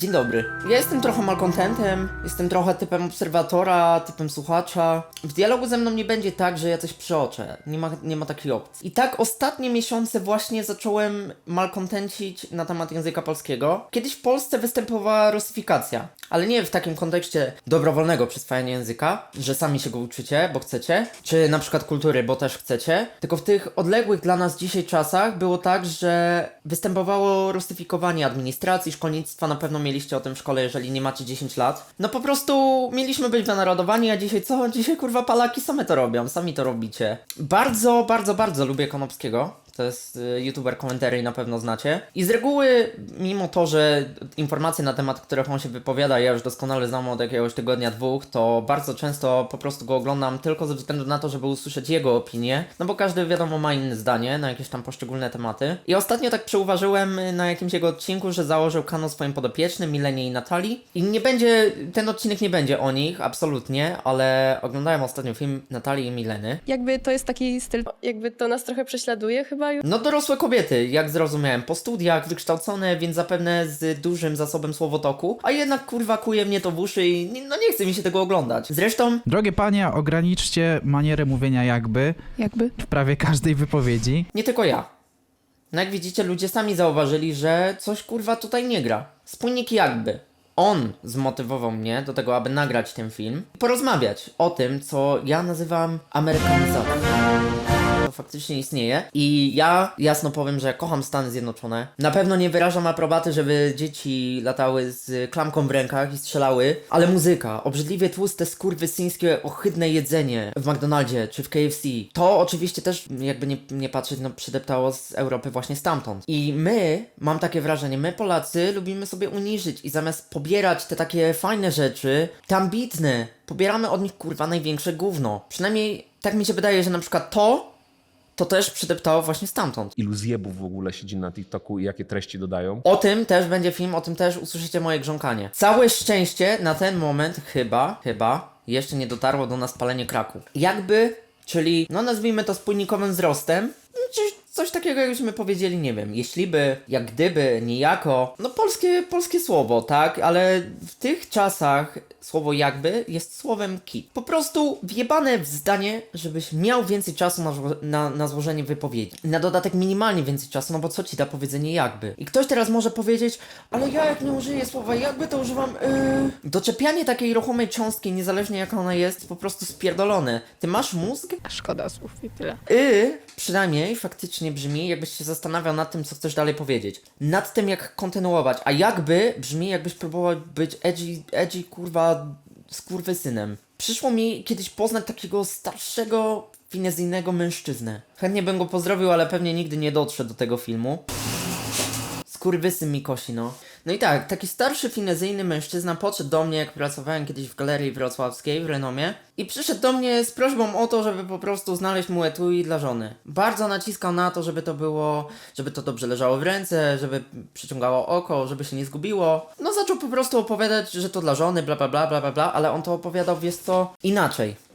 Dzień dobry. Ja jestem trochę malkontentem, jestem trochę typem obserwatora, typem słuchacza. W dialogu ze mną nie będzie tak, że ja coś przeoczę. Nie ma, nie ma takiej opcji. I tak ostatnie miesiące właśnie zacząłem malkontencić na temat języka polskiego. Kiedyś w Polsce występowała rusyfikacja, ale nie w takim kontekście dobrowolnego przyswajania języka, że sami się go uczycie, bo chcecie, czy na przykład kultury, bo też chcecie, tylko w tych odległych dla nas dzisiaj czasach było tak, że występowało rusyfikowanie administracji, szkolnictwa, na pewno mieliście o tym w szkole, jeżeli nie macie 10 lat. No po prostu mieliśmy być wynarodowani, a dzisiaj co? Dzisiaj kurwa palaki same to robią, sami to robicie. Bardzo, bardzo, bardzo lubię Konopskiego. To jest y, youtuber komentarzy i na pewno znacie. I z reguły, mimo to, że informacje na temat, których on się wypowiada, ja już doskonale znam od jakiegoś tygodnia, dwóch, to bardzo często po prostu go oglądam tylko ze względu na to, żeby usłyszeć jego opinię. No bo każdy wiadomo ma inne zdanie na jakieś tam poszczególne tematy. I ostatnio tak przeuważyłem y, na jakimś jego odcinku, że założył kanał swoim podopiecznym, Milenie i Natalii. I nie będzie, ten odcinek nie będzie o nich, absolutnie, ale oglądałem ostatnio film Natalii i Mileny. Jakby to jest taki styl, jakby to nas trochę prześladuje chyba już. No dorosłe kobiety, jak zrozumiałem, po studiach, wykształcone, więc zapewne z dużym zasobem słowotoku, a jednak kurwa kuje mnie to w uszy i nie- no nie chce mi się tego oglądać. Zresztą, Drogie panie, ograniczcie manierę mówienia jakby Jakby. w prawie każdej wypowiedzi. nie tylko ja. No jak widzicie, ludzie sami zauważyli, że coś kurwa tutaj nie gra. Spójnik jakby. On zmotywował mnie do tego, aby nagrać ten film i porozmawiać o tym, co ja nazywam amerykanizacją. To faktycznie istnieje i ja jasno powiem, że kocham Stany Zjednoczone. Na pewno nie wyrażam aprobaty, żeby dzieci latały z klamką w rękach i strzelały, ale muzyka, obrzydliwie tłuste, skurwysyńskie, ohydne jedzenie w McDonaldzie czy w KFC, to oczywiście też, jakby nie, nie patrzeć, no przydeptało z Europy właśnie stamtąd. I my, mam takie wrażenie, my Polacy lubimy sobie uniżyć i zamiast pobierać te takie fajne rzeczy, te ambitne, pobieramy od nich kurwa największe gówno. Przynajmniej tak mi się wydaje, że na przykład to to też przydeptało właśnie stamtąd. ilu zjebów w ogóle siedzi na TikToku i jakie treści dodają. O tym też będzie film, o tym też usłyszycie moje grząkanie. Całe szczęście na ten moment chyba, chyba jeszcze nie dotarło do nas palenie kraku. Jakby, czyli no nazwijmy to spójnikowym wzrostem, czy coś takiego jakbyśmy powiedzieli, nie wiem, jeśli by, jak gdyby, niejako, no polskie, polskie słowo, tak, ale w tych czasach słowo jakby jest słowem kit. Po prostu wjebane w zdanie, żebyś miał więcej czasu na, na, na złożenie wypowiedzi. Na dodatek minimalnie więcej czasu, no bo co ci da powiedzenie jakby? I ktoś teraz może powiedzieć, ale ja jak nie użyję słowa jakby, to używam yy... Doczepianie takiej ruchomej cząstki, niezależnie jaka ona jest, po prostu spierdolone. Ty masz mózg? Szkoda słów i tyle. Y przynajmniej faktycznie brzmi, jakbyś się zastanawiał nad tym, co chcesz dalej powiedzieć. Nad tym, jak kontynuować. A jakby brzmi, jakbyś próbował być edgy, edgy kurwa, skurwysynem. Przyszło mi kiedyś poznać takiego starszego, finezyjnego mężczyznę. Chętnie bym go pozdrowił, ale pewnie nigdy nie dotrze do tego filmu. Skurwysyn mi kosi, no. No i tak, taki starszy finezyjny mężczyzna podszedł do mnie, jak pracowałem kiedyś w galerii wrocławskiej w Renomie i przyszedł do mnie z prośbą o to, żeby po prostu znaleźć mu etui dla żony. Bardzo naciskał na to, żeby to było, żeby to dobrze leżało w ręce, żeby przyciągało oko, żeby się nie zgubiło. No zaczął po prostu opowiadać, że to dla żony, bla bla bla bla bla, ale on to opowiadał, wiesz co, inaczej.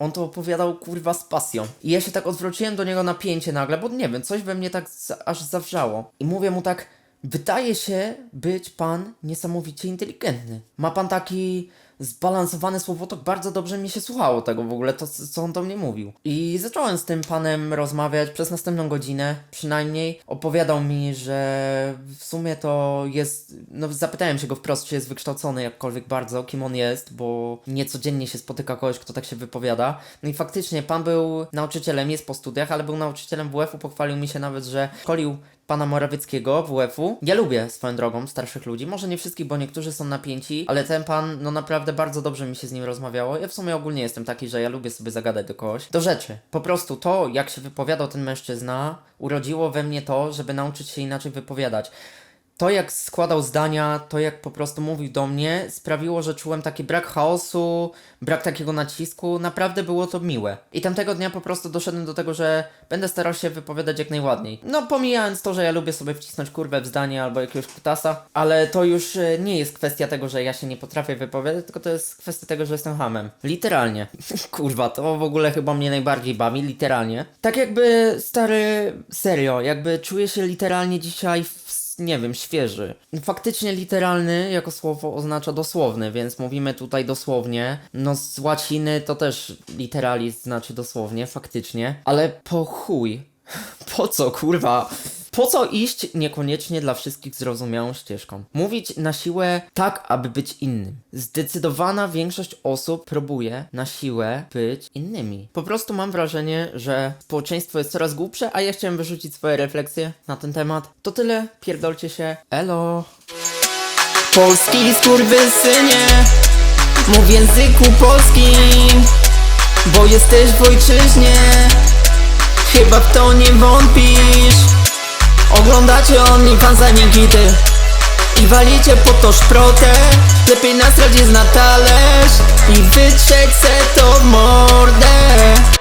On to opowiadał kurwa z pasją. I ja się tak odwróciłem do niego napięcie nagle, bo nie wiem, coś we mnie tak za, aż zawrzało. I mówię mu tak, wydaje się być pan niesamowicie inteligentny. Ma pan taki zbalansowany słowotok, bardzo dobrze mi się słuchało tego w ogóle, to co on do mnie mówił. I zacząłem z tym panem rozmawiać przez następną godzinę, przynajmniej. Opowiadał mi, że w sumie to jest, no zapytałem się go wprost, czy jest wykształcony jakkolwiek bardzo, kim on jest, bo niecodziennie się spotyka kogoś, kto tak się wypowiada. No i faktycznie, pan był nauczycielem, jest po studiach, ale był nauczycielem WF-u, pochwalił mi się nawet, że szkolił pana Morawieckiego WF-u. Ja lubię swoją drogą starszych ludzi, może nie wszystkich, bo niektórzy są napięci, ale ten pan, no naprawdę bardzo dobrze mi się z nim rozmawiało. Ja w sumie ogólnie jestem taki, że ja lubię sobie zagadać do kogoś. Do rzeczy. Po prostu to, jak się wypowiadał ten mężczyzna, urodziło we mnie to, żeby nauczyć się inaczej wypowiadać. To, jak składał zdania, to, jak po prostu mówił do mnie, sprawiło, że czułem taki brak chaosu, brak takiego nacisku. Naprawdę było to miłe. I tamtego dnia po prostu doszedłem do tego, że będę starał się wypowiadać jak najładniej. No, pomijając to, że ja lubię sobie wcisnąć kurwę w zdanie albo jakiegoś kutasa, ale to już e, nie jest kwestia tego, że ja się nie potrafię wypowiadać, tylko to jest kwestia tego, że jestem hamem. Literalnie. Kurwa, to w ogóle chyba mnie najbardziej bawi, literalnie. Tak jakby, stary, serio, jakby czuję się literalnie dzisiaj nie wiem, świeży. Faktycznie literalny jako słowo oznacza dosłowny, więc mówimy tutaj dosłownie. No z łaciny to też literalizm znaczy dosłownie, faktycznie. Ale po chuj. Po co, kurwa? Po co iść niekoniecznie dla wszystkich zrozumiałą ścieżką? Mówić na siłę tak, aby być innym. Zdecydowana większość osób próbuje na siłę być innymi. Po prostu mam wrażenie, że społeczeństwo jest coraz głupsze, a ja chciałem wyrzucić swoje refleksje na ten temat. To tyle, pierdolcie się, elo! Polski skurwysynie Mów w języku polskim Bo jesteś w ojczyźnie Chyba w to nie wątpisz Oglądacie OnlyFansa Nikity I walicie po to szprotę Lepiej nasrać jest na talerz. I wytrzeć se to w mordę